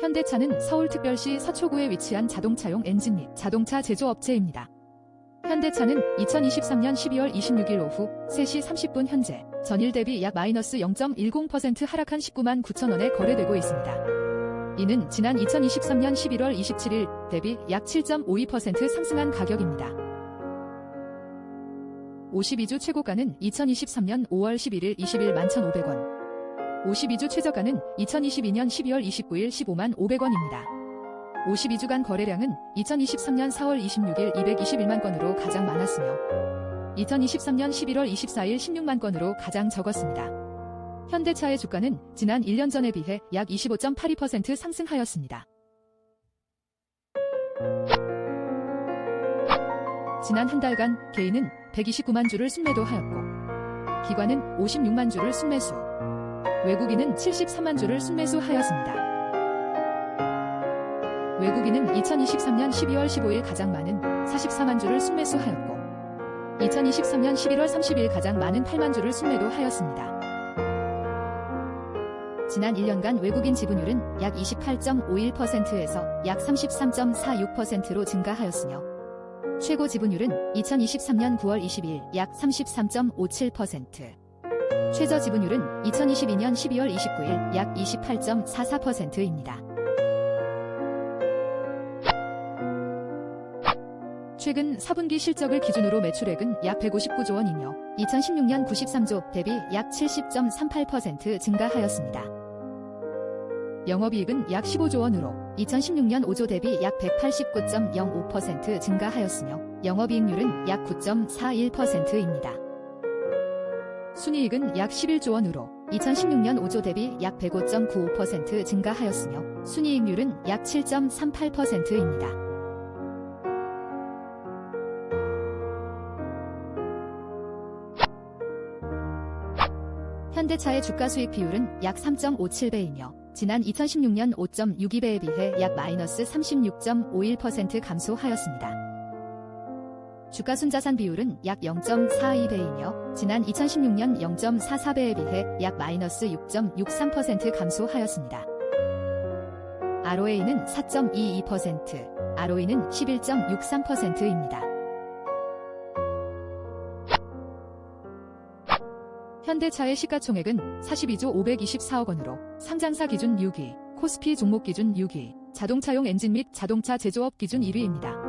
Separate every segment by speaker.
Speaker 1: 현대차는 서울특별시 서초구에 위치한 자동차용 엔진 및 자동차 제조업체입니다. 현대차는 2023년 12월 26일 오후 3시 30분 현재 전일 대비 약 마이너스 0.10% 하락한 19만 9천 원에 거래되고 있습니다. 이는 지난 2023년 11월 27일 대비 약 7.52% 상승한 가격입니다. 52주 최고가는 2023년 5월 11일 21만 1,500원. 52주 최저가는 2022년 12월 29일 15만 500원입니다. 52주간 거래량은 2023년 4월 26일 221만 건으로 가장 많았으며 2023년 11월 24일 16만 건으로 가장 적었습니다. 현대차의 주가는 지난 1년 전에 비해 약 25.82% 상승하였습니다. 지난 한 달간 개인은 129만 주를 순매도하였고 기관은 56만 주를 순매수, 외국인은 73만 주를 순매수하였습니다. 외국인은 2023년 12월 15일 가장 많은 44만 주를 순매수하였고 2023년 11월 30일 가장 많은 8만 주를 순매도하였습니다. 지난 1년간 외국인 지분율은 약 28.51%에서 약 33.46%로 증가하였으며 최고 지분율은 2023년 9월 20일 약 33.57%, 최저 지분율은 2022년 12월 29일 약 28.44%입니다. 최근 4분기 실적을 기준으로 매출액은 약 159조 원이며 2016년 93조 대비 약 70.38% 증가하였습니다. 영업이익은 약 15조 원으로 2016년 5조 대비 약 189.05% 증가하였으며 영업이익률은 약 9.41%입니다. 순이익은 약 11조 원으로 2016년 5조 대비 약 105.95% 증가하였으며 순이익률은 약 7.38%입니다. 현대차의 주가 수익 비율은 약 3.57배이며 지난 2016년 5.62배에 비해 약 마이너스 36.51% 감소하였습니다. 주가 순자산 비율은 약 0.42배이며 지난 2016년 0.44배에 비해 약 마이너스 6.63% 감소하였습니다. ROA는 4.22%, ROE는 11.63%입니다. 현대차의 시가총액은 42조 524억 원으로 상장사 기준 6위, 코스피 종목 기준 6위, 자동차용 엔진 및 자동차 제조업 기준 1위입니다.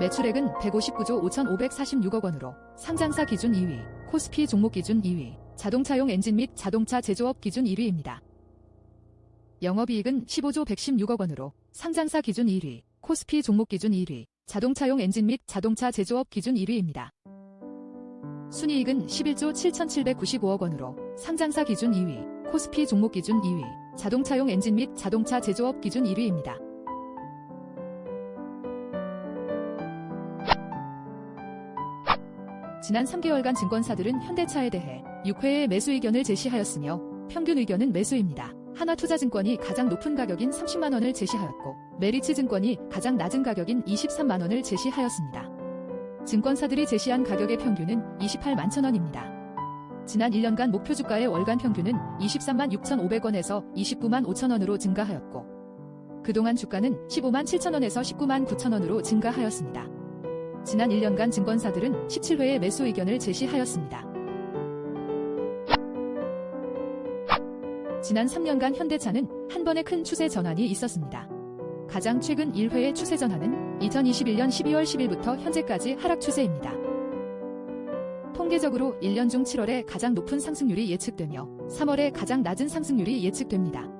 Speaker 1: 매출액은 159조 5,546억 원으로 상장사 기준 2위, 코스피 종목 기준 2위, 자동차용 엔진 및 자동차 제조업 기준 1위입니다. 영업이익은 15조 116억 원으로 상장사 기준 1위, 코스피 종목 기준 1위, 자동차용 엔진 및 자동차 제조업 기준 1위입니다. 순이익은 11조 7,795억 원으로 상장사 기준 2위, 코스피 종목 기준 2위, 자동차용 엔진 및 자동차 제조업 기준 1위입니다. 지난 3개월간 증권사들은 현대차에 대해 6회의 매수 의견을 제시하였으며 평균 의견은 매수입니다. 하나투자증권이 가장 높은 가격인 30만 원을 제시하였고 메리츠증권이 가장 낮은 가격인 23만 원을 제시하였습니다. 증권사들이 제시한 가격의 평균은 28만 천원입니다. 지난 1년간 목표 주가의 월간 평균은 23만 6,500원에서 29만 5천원으로 증가하였고 그동안 주가는 15만 7천원에서 19만 9천원으로 증가하였습니다. 지난 1년간 증권사들은 17회의 매수 의견을 제시하였습니다. 지난 3년간 현대차는 한 번의 큰 추세 전환이 있었습니다. 가장 최근 1회의 추세 전환은 2021년 12월 10일부터 현재까지 하락 추세입니다. 통계적으로 1년 중 7월에 가장 높은 상승률이 예측되며 3월에 가장 낮은 상승률이 예측됩니다.